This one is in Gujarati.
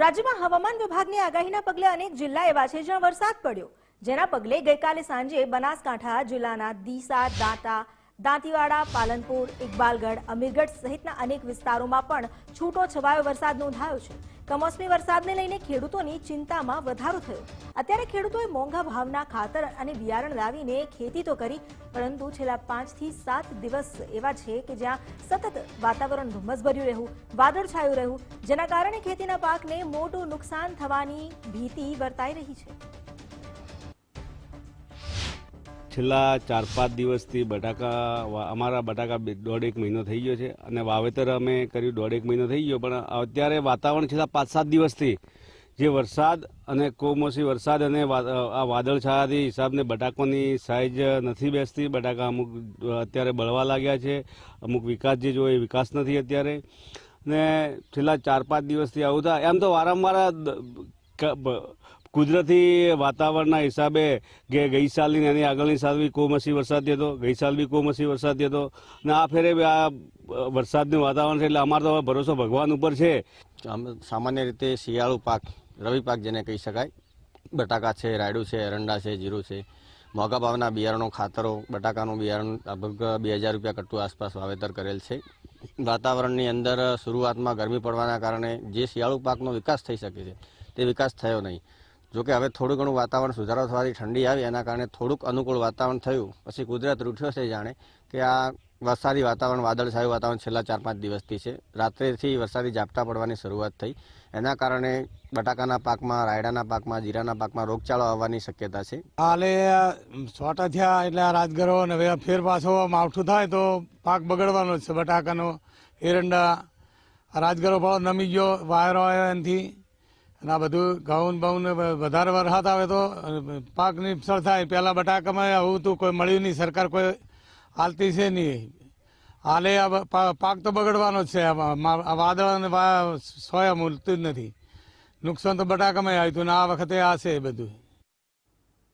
રાજ્યમાં હવામાન વિભાગની આગાહીના પગલે અનેક જિલ્લા એવા છે જ્યાં વરસાદ પડ્યો. જેના પગલે ગઈકાલે સાંજે બનાસકાંઠા જિલ્લાના દીસા દાંતા દાંતીવાડા, પાલનપુર, ઇકબાલગઢ, અમીરગઢ સહિતના અનેક વિસ્તારોમાં પણ છૂટો છવાયો વરસાદ નોંધાયો છે. કમોસમી વરસાદને લઈને ખેડૂતોની ચિંતામાં વધારો થયો. અત્યારે ખેડૂતોએ મોંઘા ભાવના ખાતર અને બિયારણ લાવીને ખેતી તો કરી, પરંતુ છેલ્લા પાંચથી સાત દિવસ એવા છે કે જ્યાં સતત વાતાવરણ ધુમ્મસભર્યું રહ્યું વાદળછાયું રહ્યું, જેના કારણે ખેતીના પાકને મોટું નુકસાન થવાની ભીતિ વર્તાઈ રહી છે. છેલ્લા ચાર પાંચ દિવસથી બટાકા અમારા બટાકા બે- દોઢેક મહિનો થઈ ગયો છે અને વાવેતર અમે કર્યું દોઢ એક મહિનો થઈ ગયો, પણ અત્યારે વાતાવરણ છેલ્લા પાંચ સાત દિવસથી જે વરસાદ અને કોમોસી વરસાદ અને આ વાદળછાયાથી હિસાબને બટાકાની સાઇઝ નથી બેસતી. બટાકા અમુક અત્યારે બળવા લાગ્યા છે. અમુક વિકાસ જે જોઈએ વિકાસ નથી અત્યારે. ને છેલ્લા ચાર પાંચ દિવસથી આવું થાય એમ તો વારંવાર કુદરતી વાતાવરણના હિસાબે કે ગઈ સાલની એની આગળની સાલ બી કોમસી વરસાદ હતો ગઈ સાલ બી કોમસી વરસાદ હતો ને આ ફેરે આ વરસાદનું વાતાવરણ છે એટલે અમારો તો ભરોસો ભગવાન ઉપર છે. સામાન્ય રીતે શિયાળુ પાક, રવિ પાક જેને કહી શકાય, બટાકા છે, રાયડું છે, એરંડા છે, જીરું છે, મોંઘા ભાવના બિયારણો, ખાતરો, બટાકાનું બિયારણ લગભગ બે હજાર રૂપિયા કટ્ટુ આસપાસ વાવેતર કરેલ છે. વાતાવરણની અંદર શરૂઆતમાં ગરમી પડવાના કારણે જે શિયાળુ પાકનો વિકાસ થઈ શકે છે, તે વિકાસ થયો નહીં. જોકે હવે થોડું ઘણું વાતાવરણ સુધારો થવાથી ઠંડી આવી, એના કારણે થોડુંક અનુકૂળ વાતાવરણ થયું. પછી કુદરત રૂઠ્યો છે જાણે કે આ વરસાદી વાતાવરણ, વાદળછાયું વાતાવરણ છેલ્લા ચાર પાંચ દિવસથી છે. રાત્રેથી વરસાદી ઝાપટા પડવાની શરૂઆત થઈ. એના કારણે બટાકાના પાકમાં, રાયડાના પાકમાં, જીરાના પાકમાં રોગચાળો આવવાની શક્યતા છે. હાલે સોટા થયા એટલે આ રાજગરો ને હવે ફેર પાછો માવઠું થાય તો પાક બગડવાનો છે. બટાકાનો એરંડા રાજગરો ભાવ નમી ગયો વાયરો આવ્યો એનાથી. અને આ બધું ઘઉં બહુને બહું વધારે વરસાદ આવે તો પાક નિષ્ફળ થાય. પહેલાં બટાકામાં આવું તો કોઈ મળ્યું નહીં. સરકાર કોઈ હાલતી છે નહીં. હાલે આ પાક તો બગડવાનો જ છે. આ અને સોયા મૂલતું જ નથી. નુકસાન તો બટાકામાં આવ્યું હતું ને આ વખતે આ છે બધું.